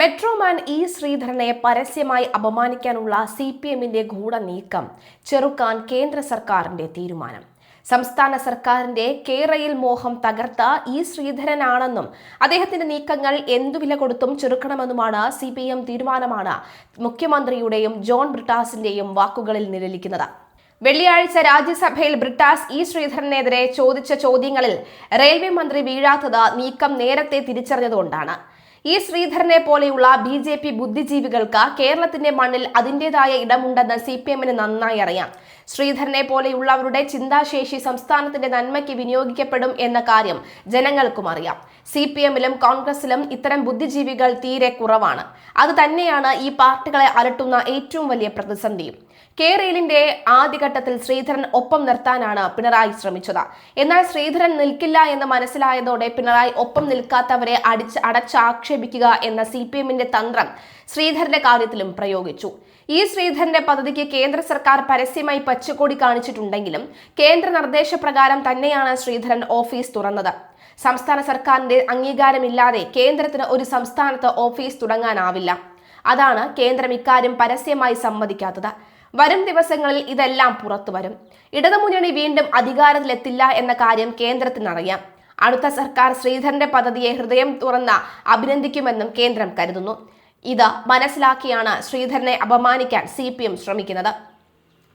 Metro man E ശ്രീധരനെ പരസ്യമായി അപമാനിക്കാനുള്ള C P എമ്മിന്റെ ഗൂഢനീക്കം ചെറുക്കാൻ കേന്ദ്ര സർക്കാരിന്റെ തീരുമാനം. സംസ്ഥാന സർക്കാരിന്റെ കേരയിൽ മോഹം തകർത്ത ഇ ശ്രീധരനാണെന്നും അദ്ദേഹത്തിന്റെ നീക്കങ്ങൾ എന്തു വില കൊടുത്തും ചെറുക്കണമെന്നുമാണ് സി പി എം തീരുമാനമാണ് മുഖ്യമന്ത്രിയുടെയും ജോൺ ബ്രിട്ടാസിന്റെയും വാക്കുകളിൽ നിഴലിക്കുന്നത് വെള്ളിയാഴ്ച രാജ്യസഭയിൽ ബ്രിട്ടാസ് ഇ ശ്രീധരനെതിരെ ചോദിച്ച ചോദ്യങ്ങളിൽ റെയിൽവേ മന്ത്രി വീഴാത്തത് നീക്കം നേരത്തെ തിരിച്ചറിഞ്ഞതുകൊണ്ടാണ്. ഈ ശ്രീധരനെ പോലെയുള്ള ബി ജെ പി ബുദ്ധിജീവികൾക്ക് കേരളത്തിന്റെ മണ്ണിൽ അതിന്റെതായ ഇടമുണ്ടെന്ന് സി പി എമ്മിന് നന്നായി അറിയാം. ശ്രീധരനെ പോലെയുള്ളവരുടെ ചിന്താശേഷി സംസ്ഥാനത്തിന്റെ നന്മയ്ക്ക് വിനിയോഗിക്കപ്പെടും എന്ന കാര്യം ജനങ്ങൾക്കും അറിയാം. സി പി എമ്മിലും കോൺഗ്രസിലും ഇത്തരം ബുദ്ധിജീവികൾ തീരെ കുറവാണ്. അത് തന്നെയാണ് ഈ പാർട്ടികളെ അലട്ടുന്ന ഏറ്റവും വലിയ പ്രതിസന്ധിയും. കേരളിന്റെ ആദ്യഘട്ടത്തിൽ ശ്രീധരൻ ഒപ്പം നിർത്താനാണ് പിണറായി ശ്രമിച്ചത്. എന്നാൽ ശ്രീധരൻ നിൽക്കില്ല എന്ന് മനസ്സിലായതോടെ പിണറായി ഒപ്പം നിൽക്കാത്തവരെ അടിച്ച് അടച്ചാക്ഷേപിക്കുക എന്ന സി പി എമ്മിന്റെ തന്ത്രം ശ്രീധരന്റെ കാര്യത്തിലും പ്രയോഗിച്ചു. ഈ ശ്രീധരന്റെ പദ്ധതിക്ക് കേന്ദ്ര സർക്കാർ പരസ്യമായി പച്ചക്കൊടി കാണിച്ചിട്ടുണ്ടെങ്കിലും കേന്ദ്ര നിർദ്ദേശപ്രകാരം തന്നെയാണ് ശ്രീധരൻ ഓഫീസ് തുറന്നത്. സംസ്ഥാന സർക്കാരിന്റെ അംഗീകാരമില്ലാതെ കേന്ദ്രത്തിന് ഒരു സംസ്ഥാനത്ത് ഓഫീസ് തുടങ്ങാനാവില്ല. അതാണ് കേന്ദ്രം ഇക്കാര്യം പരസ്യമായി സമ്മതിക്കാത്തത്. വരും ദിവസങ്ങളിൽ ഇതെല്ലാം പുറത്തു വരും ഇടതുമുന്നണി വീണ്ടും അധികാരത്തിലെത്തില്ല എന്ന കാര്യം കേന്ദ്രത്തിനറിയാം. അടുത്ത സർക്കാർ ശ്രീധരന്റെ പദ്ധതിയെ ഹൃദയം തുറന്ന് അഭിനന്ദിക്കുമെന്നും കേന്ദ്രം കരുതുന്നു. ഇത് മനസ്സിലാക്കിയാണ് ശ്രീധരനെ അപമാനിക്കാൻ സി ശ്രമിക്കുന്നത്.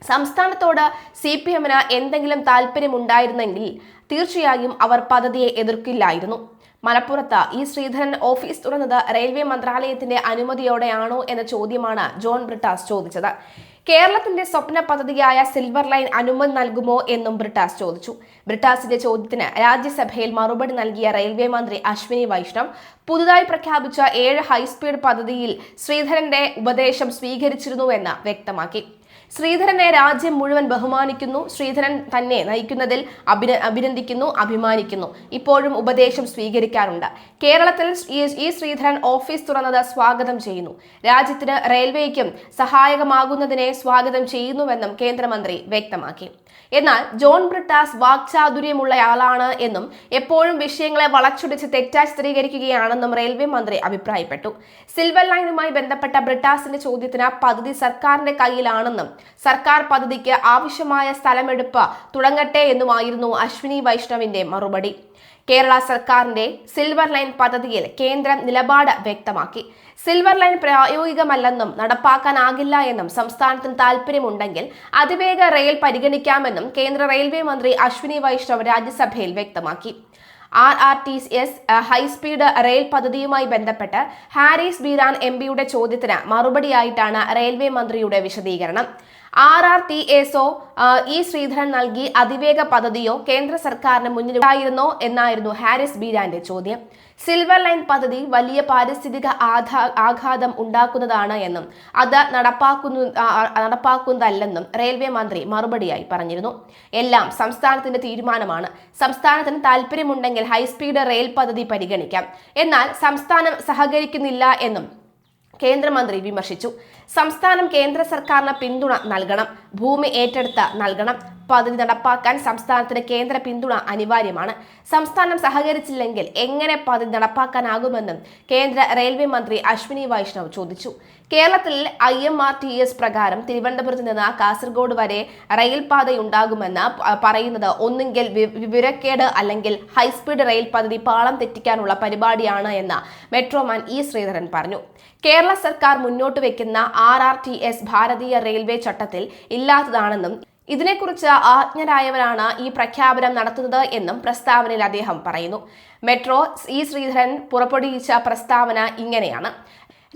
സംസ്ഥാനത്തോട് സി പി എമ്മിന് എന്തെങ്കിലും താല്പര്യമുണ്ടായിരുന്നെങ്കിൽ തീർച്ചയായും അവർ പദ്ധതിയെ എതിർക്കില്ലായിരുന്നു. മലപ്പുറത്ത് ഈ ശ്രീധരൻ ഓഫീസ് തുറന്നത് റെയിൽവേ മന്ത്രാലയത്തിന്റെ അനുമതിയോടെയാണോ എന്ന ചോദ്യമാണ് ജോൺ ബ്രിട്ടാസ് ചോദിച്ചത്. കേരളത്തിന്റെ സ്വപ്ന പദ്ധതിയായ സിൽവർ ലൈൻ അനുമതി നൽകുമോ എന്നും ബ്രിട്ടാസ് ചോദിച്ചു. ബ്രിട്ടാസിന്റെ ചോദ്യത്തിന് രാജ്യസഭയിൽ മറുപടി നൽകിയ റെയിൽവേ മന്ത്രി അശ്വിനി വൈഷ്ണവ് പുതുതായി പ്രഖ്യാപിച്ച ഏഴ് ഹൈസ്പീഡ് പദ്ധതിയിൽ ശ്രീധരന്റെ ഉപദേശം സ്വീകരിച്ചിരുന്നുവെന്ന് വ്യക്തമാക്കി. ശ്രീധരനെ രാജ്യം മുഴുവൻ ബഹുമാനിക്കുന്നു. ശ്രീധരൻ തന്നെ നയിക്കുന്നതിൽ അഭിന അഭിനന്ദിക്കുന്നു അഭിമാനിക്കുന്നു. ഇപ്പോഴും ഉപദേശം സ്വീകരിക്കാറുണ്ട്. കേരളത്തിൽ ഈ- ശ്രീധരൻ ഓഫീസ് തുറന്നത് സ്വാഗതം ചെയ്യുന്നു. രാജ്യത്തിന് റെയിൽവേക്കും സഹായകമാകുന്നതിനെ സ്വാഗതം ചെയ്യുന്നുവെന്നും കേന്ദ്രമന്ത്രി വ്യക്തമാക്കി. എന്നാൽ ജോൺ ബ്രിട്ടാസ് വാക്ചാതുര്യമുള്ളയാളാണ് എന്നും എപ്പോഴും വിഷയങ്ങളെ വളച്ചൊടിച്ച് തെറ്റായി സ്ഥിരീകരിക്കുകയാണെന്നും റെയിൽവേ മന്ത്രി അഭിപ്രായപ്പെട്ടു. സിൽവർ ലൈനുമായി ബന്ധപ്പെട്ട ബ്രിട്ടാസിന്റെ ചോദ്യത്തിന് പദ്ധതി സർക്കാരിന്റെ കയ്യിലാണെന്നും സർക്കാർ പദ്ധതിക്ക് ആവശ്യമായ സ്ഥലമെടുപ്പ് തുടങ്ങട്ടെ എന്നുമായിരുന്നു അശ്വിനി വൈഷ്ണവിന്റെ മറുപടി. കേരള സർക്കാരിന്റെ സിൽവർ ലൈൻ പദ്ധതിയിൽ കേന്ദ്രം നിലപാട് വ്യക്തമാക്കി. സിൽവർ ലൈൻ പ്രായോഗികമല്ലെന്നും നടപ്പാക്കാനാകില്ല എന്നും സംസ്ഥാനത്തിന് താൽപ്പര്യമുണ്ടെങ്കിൽ അതിവേഗ റെയിൽ പരിഗണിക്കാമെന്നും കേന്ദ്ര റെയിൽവേ മന്ത്രി അശ്വിനി വൈഷ്ണവ് രാജ്യസഭയിൽ വ്യക്തമാക്കി. R R T S high speed rail പദ്ധതിയുമായി ബന്ധപ്പെട്ട് ഹാരിസ് ബീരാൻ എം പിയുടെ ചോദ്യത്തിന് മറുപടിയായിട്ടാണ് റെയിൽവേ മന്ത്രിയുടെ വിശദീകരണം. ആർ ആർ ടി എസോ ഇ ശ്രീധരൻ നൽകി അതിവേഗ പദ്ധതിയോ കേന്ദ്ര സർക്കാരിന് മുന്നിലുണ്ടായിരുന്നോ എന്നായിരുന്നു ഹാരിസ് ബീരാന്റെ ചോദ്യം. സിൽവർ ലൈൻ പദ്ധതി വലിയ പാരിസ്ഥിതിക ആഘാ ആഘാതം ഉണ്ടാക്കുന്നതാണ് എന്നും അത് നടപ്പാക്കുന്നു നടപ്പാക്കുന്നതല്ലെന്നും റെയിൽവേ മന്ത്രി മറുപടിയായി പറഞ്ഞിരുന്നു. എല്ലാം സംസ്ഥാനത്തിന്റെ തീരുമാനമാണ്. സംസ്ഥാനത്തിന് താല്പര്യമുണ്ടെങ്കിൽ ഹൈസ്പീഡ് റെയിൽ പദ്ധതി പരിഗണിക്കാം. എന്നാൽ സംസ്ഥാനം സഹകരിക്കുന്നില്ല എന്നും കേന്ദ്രമന്ത്രി വിമർശിച്ചു. സംസ്ഥാനം കേന്ദ്ര സർക്കാരിന് പിന്തുണ നൽകണം. ഭൂമി ഏറ്റെടുത്ത് നൽകണം. പദ്ധതി നടപ്പാക്കാൻ സംസ്ഥാനത്തിന് കേന്ദ്ര പിന്തുണ അനിവാര്യമാണ്. സംസ്ഥാനം സഹകരിച്ചില്ലെങ്കിൽ എങ്ങനെ പദ്ധതി നടപ്പാക്കാനാകുമെന്നും കേന്ദ്ര റെയിൽവേ മന്ത്രി അശ്വിനി വൈഷ്ണവ് ചോദിച്ചു. കേരളത്തിൽ I M R T S പ്രകാരം തിരുവനന്തപുരത്ത് നിന്ന് കാസർഗോഡ് വരെ റെയിൽ പാതയുണ്ടാകുമെന്ന് പ- പറയുന്നത് ഒന്നുകിൽ വിവരക്കേട് അല്ലെങ്കിൽ ഹൈസ്പീഡ് റെയിൽ പദ്ധതി പാളം തെറ്റിക്കാനുള്ള പരിപാടിയാണ് എന്ന് മെട്രോമാൻ ഇ ശ്രീധരൻ പറഞ്ഞു. കേരള സർക്കാർ മുന്നോട്ട് വെക്കുന്ന ആർ ആർ ടി എസ് ഭാരതീയ റെയിൽവേ ചട്ടത്തിൽ ഇല്ലാത്തതാണെന്നും ഇതിനെക്കുറിച്ച് ആജ്ഞരായവരാണ് ഈ പ്രഖ്യാപനം നടത്തുന്നത് എന്നും പ്രസ്താവനയിൽ അദ്ദേഹം പറയുന്നു. മെട്രോ സി ശ്രീധരൻ പുറപ്പെടുവിച്ച പ്രസ്താവന ഇങ്ങനെയാണ്.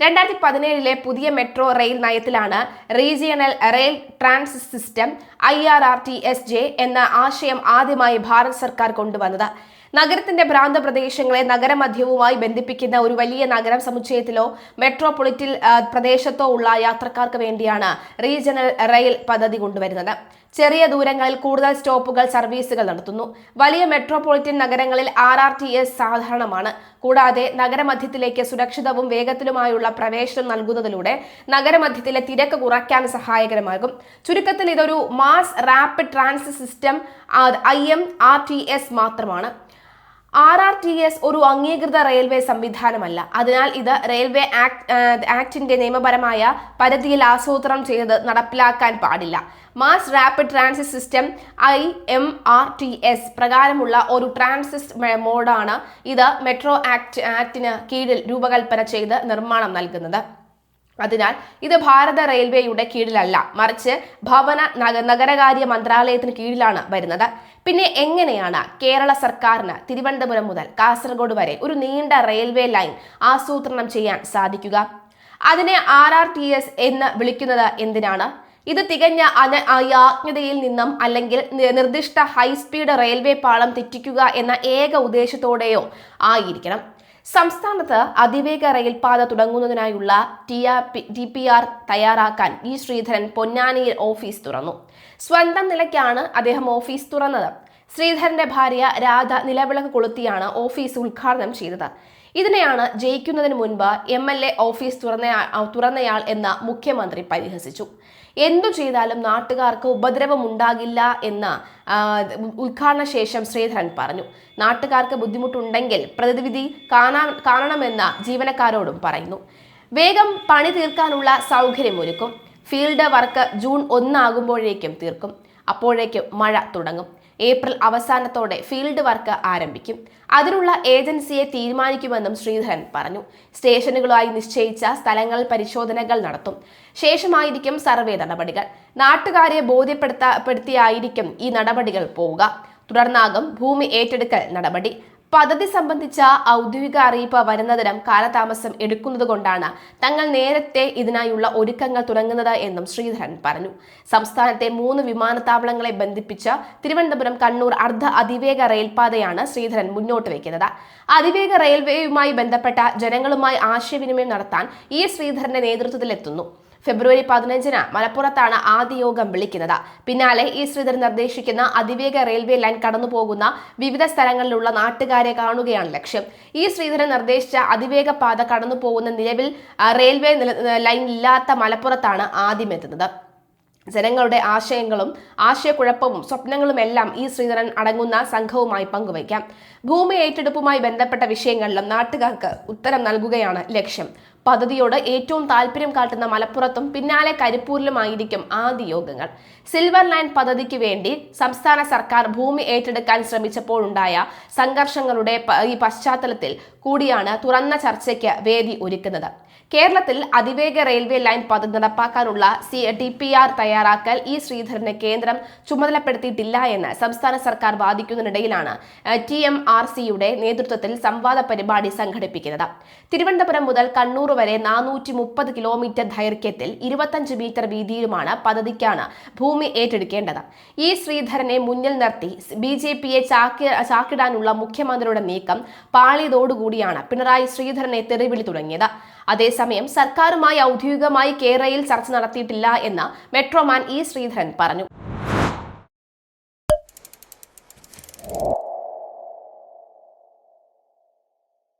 രണ്ടായിരത്തി പതിനേഴിലെ പുതിയ metro rail നയത്തിലാണ് regional rail transit system I R R T S J എന്ന ആശയം ആദ്യമായി ഭാരത് സർക്കാർ കൊണ്ടുവന്നത്. നഗരത്തിന്റെ ഭ്രാന്ത പ്രദേശങ്ങളെ നഗരമധ്യവുമായി ബന്ധിപ്പിക്കുന്ന ഒരു വലിയ നഗരം സമുച്ചയത്തിലോ മെട്രോപൊളിറ്റിൽ പ്രദേശത്തോ ഉള്ള യാത്രക്കാർക്ക് വേണ്ടിയാണ് റീജിയണൽ റെയിൽ പദ്ധതി കൊണ്ടുവരുന്നത്. ചെറിയ ദൂരങ്ങളിൽ കൂടുതൽ സ്റ്റോപ്പുകൾ സർവീസുകൾ നടത്തുന്നു. വലിയ മെട്രോപൊളിറ്റൻ നഗരങ്ങളിൽ ആർ ആർ ടി എസ് സാധാരണമാണ്. കൂടാതെ നഗരമധ്യത്തിലേക്ക് സുരക്ഷിതവും വേഗത്തിലുമായുള്ള പ്രവേശനം നൽകുന്നതിലൂടെ നഗരമധ്യത്തിലെ തിരക്ക് കുറയ്ക്കാൻ സഹായകരമാകും. ചുരുക്കത്തിൽ ഇതൊരു mass rapid transit system I M R T S മാത്രമാണ്. ആർ ആർ ടി എസ് ഒരു അംഗീകൃത റെയിൽവേ സംവിധാനമല്ല. അതിനാൽ ഇത് റെയിൽവേ ആക്ട് ആക്ടിന്റെ നിയമപരമായ പരിധിയിൽ ആസൂത്രണം ചെയ്ത് നടപ്പിലാക്കാൻ പാടില്ല. Mass rapid transit system I M R T S പ്രകാരമുള്ള ഒരു ട്രാൻസിറ്റ് മോഡാണ് ഇത് മെട്രോ ആക്ട് ആക്ടിന് കീഴിൽ രൂപകൽപ്പന ചെയ്ത് നിർമ്മാണം നൽകുന്നത്. അതിനാൽ ഇത് ഭാരത റെയിൽവേയുടെ കീഴിലല്ല മറിച്ച് ഭവന നഗ നഗരകാര്യ മന്ത്രാലയത്തിന് കീഴിലാണ് വരുന്നത്. പിന്നെ എങ്ങനെയാണ് കേരള സർക്കാരിന് തിരുവനന്തപുരം മുതൽ കാസർഗോഡ് വരെ ഒരു നീണ്ട റെയിൽവേ ലൈൻ ആസൂത്രണം ചെയ്യാൻ സാധിക്കുക? അതിനെ ആർ ആർ ടി എസ് എന്ന് വിളിക്കുന്നത് എന്തിനാണ്? ഇത് തികഞ്ഞ അന അയാജ്ഞതയിൽ നിന്നും അല്ലെങ്കിൽ നിർദ്ദിഷ്ട ഹൈസ്പീഡ് റെയിൽവേ പാളം തെറ്റിക്കുക എന്ന ഏക ഉദ്ദേശത്തോടെയോ ആയിരിക്കണം. സംസ്ഥാനത്ത് അതിവേഗ റെയിൽപാത തുടങ്ങുന്നതിനായുള്ള T R P D P R തയ്യാറാക്കാൻ ഇ ശ്രീധരൻ പൊന്നാനിയിൽ ഓഫീസ് തുറന്നു. സ്വന്തം നിലയ്ക്കാണ് അദ്ദേഹം ഓഫീസ് തുറന്നത്. ശ്രീധരന്റെ ഭാര്യ രാധ നിലവിളക്ക് കൊളുത്തിയാണ് ഓഫീസ് ഉദ്ഘാടനം ചെയ്തത്. ഇതിനെയാണ് ജയിക്കുന്നതിന് മുൻപ് എം എൽ എ ഓഫീസ് തുറന്നയാൾ തുറന്നയാൾ എന്ന് മുഖ്യമന്ത്രി പരിഹസിച്ചു. എന്തു ചെയ്താലും നാട്ടുകാർക്ക് ഉപദ്രവം ഉണ്ടാകില്ല എന്ന് ഉദ്ഘാടന ശേഷം ശ്രീധരൻ പറഞ്ഞു. നാട്ടുകാർക്ക് ബുദ്ധിമുട്ടുണ്ടെങ്കിൽ പ്രതിവിധി കാണാൻ കാണണമെന്ന് ജീവനക്കാരോടും പറയുന്നു. വേഗം പണി തീർക്കാനുള്ള സൗകര്യമൊരുക്കും. ഫീൽഡ് വർക്ക് ജൂൺ ഒന്നാകുമ്പോഴേക്കും തീർക്കും. അപ്പോഴേക്കും മഴ തുടങ്ങും. ഏപ്രിൽ അവസാനത്തോടെ ഫീൽഡ് വർക്ക് ആരംഭിക്കും. അതിനുള്ള ഏജൻസിയെ തീരുമാനിക്കുമെന്നും ശ്രീധരൻ പറഞ്ഞു. സ്റ്റേഷനുകളായി നിശ്ചയിച്ച സ്ഥലങ്ങൾ പരിശോധനകൾ നടത്തും. ശേഷമായിരിക്കും സർവേ നടപടികൾ. നാട്ടുകാരെ ബോധ്യപ്പെടുത്തപ്പെടുത്തിയായിരിക്കും ഈ നടപടികൾ പോവുക. തുടർന്നാകും ഭൂമി ഏറ്റെടുക്കൽ നടപടി. പദ്ധതി സംബന്ധിച്ച ഔദ്യോഗിക അറിയിപ്പ് വരുന്നതിനും കാലതാമസം എടുക്കുന്നതുകൊണ്ടാണ് തങ്ങൾ നേരത്തെ ഇതിനായുള്ള ഒരുക്കങ്ങൾ തുടങ്ങുന്നത് എന്നും ശ്രീധരൻ പറഞ്ഞു. സംസ്ഥാനത്തെ മൂന്ന് വിമാനത്താവളങ്ങളെ ബന്ധിപ്പിച്ച തിരുവനന്തപുരം കണ്ണൂർ അർദ്ധ അതിവേഗ റെയിൽപാതയാണ് ശ്രീധരൻ മുന്നോട്ട് വയ്ക്കുന്നത് അതിവേഗ റെയിൽവേയുമായി ബന്ധപ്പെട്ട ജനങ്ങളുമായി ആശയവിനിമയം നടത്താൻ ഈ ശ്രീധരന്റെ നേതൃത്വത്തിലെത്തുന്നു. ഫെബ്രുവരി പതിനഞ്ചിന് മലപ്പുറത്താണ് ആദ്യ യോഗം വിളിക്കുന്നത്. പിന്നാലെ ഈ ശ്രീധർ നിർദ്ദേശിക്കുന്ന അതിവേഗ റെയിൽവേ ലൈൻ കടന്നു പോകുന്ന വിവിധ സ്ഥലങ്ങളിലുള്ള നാട്ടുകാരെ കാണുകയാണ് ലക്ഷ്യം. ഈ ശ്രീധരൻ നിർദ്ദേശിച്ച അതിവേഗ പാത കടന്നു പോകുന്ന നിലവിൽ റെയിൽവേ ലൈൻ ഇല്ലാത്ത മലപ്പുറത്താണ് ആദ്യം എത്തുന്നത്. ജനങ്ങളുടെ ആശയങ്ങളും ആശയക്കുഴപ്പവും സ്വപ്നങ്ങളും എല്ലാം ഈ ശ്രീധരൻ അടങ്ങുന്ന സംഘവുമായി പങ്കുവയ്ക്കാം. ഭൂമി ഏറ്റെടുപ്പുമായി ബന്ധപ്പെട്ട വിഷയങ്ങളിലും നാട്ടുകാർക്ക് ഉത്തരം നൽകുകയാണ് ലക്ഷ്യം. പദ്ധതിയോട് ഏറ്റവും താല്പര്യം കാട്ടുന്ന മലപ്പുറത്തും പിന്നാലെ കരിപ്പൂരിലുമായിരിക്കും ആദ്യ യോഗങ്ങൾ സിൽവർ ലൈൻ പദ്ധതിക്ക് വേണ്ടി സംസ്ഥാന സർക്കാർ ഭൂമി ഏറ്റെടുക്കാൻ ശ്രമിച്ചപ്പോഴുണ്ടായ സംഘർഷങ്ങളുടെ ഈ പശ്ചാത്തലത്തിൽ കൂടിയാണ് തുറന്ന ചർച്ചയ്ക്ക് വേദി ഒരുക്കുന്നത്. കേരളത്തിൽ അതിവേഗ റെയിൽവേ ലൈൻ പദ്ധതി നടപ്പാക്കാനുള്ള സി ഡി പി ആർ തയ്യാറാക്കൽ ഇ ശ്രീധരനെ കേന്ദ്രം ചുമതലപ്പെടുത്തിയിട്ടില്ല എന്ന് സംസ്ഥാന സർക്കാർ വാദിക്കുന്നതിനിടയിലാണ് ടി എം ആർ സിയുടെ നേതൃത്വത്തിൽ സംവാദ പരിപാടി സംഘടിപ്പിക്കുന്നത്. തിരുവനന്തപുരം മുതൽ കണ്ണൂർ വരെ നാനൂറ്റി മുപ്പത് കിലോമീറ്റർ ദൈർഘ്യത്തിൽ ഇരുപത്തഞ്ച് മീറ്റർ വീതിയിലുമാണ് പദ്ധതിക്കാണ് ഭൂമി ഏറ്റെടുക്കേണ്ടത്. ഇ ശ്രീധരനെ മുന്നിൽ നിർത്തി ബി ജെ പിയെ ചാക്കി ചാക്കിടാനുള്ള മുഖ്യമന്ത്രിയുടെ നീക്കം പാളിയതോടുകൂടിയാണ് പിണറായി ശ്രീധരനെ തെറിവിളി തുടങ്ങിയത്. അതേസമയം സർക്കാരുമായി ഔദ്യോഗികമായി കേരളയിൽ ചർച്ച നടത്തിയിട്ടില്ല എന്ന് മെട്രോമാൻ ഇ ശ്രീധരൻ പറഞ്ഞു.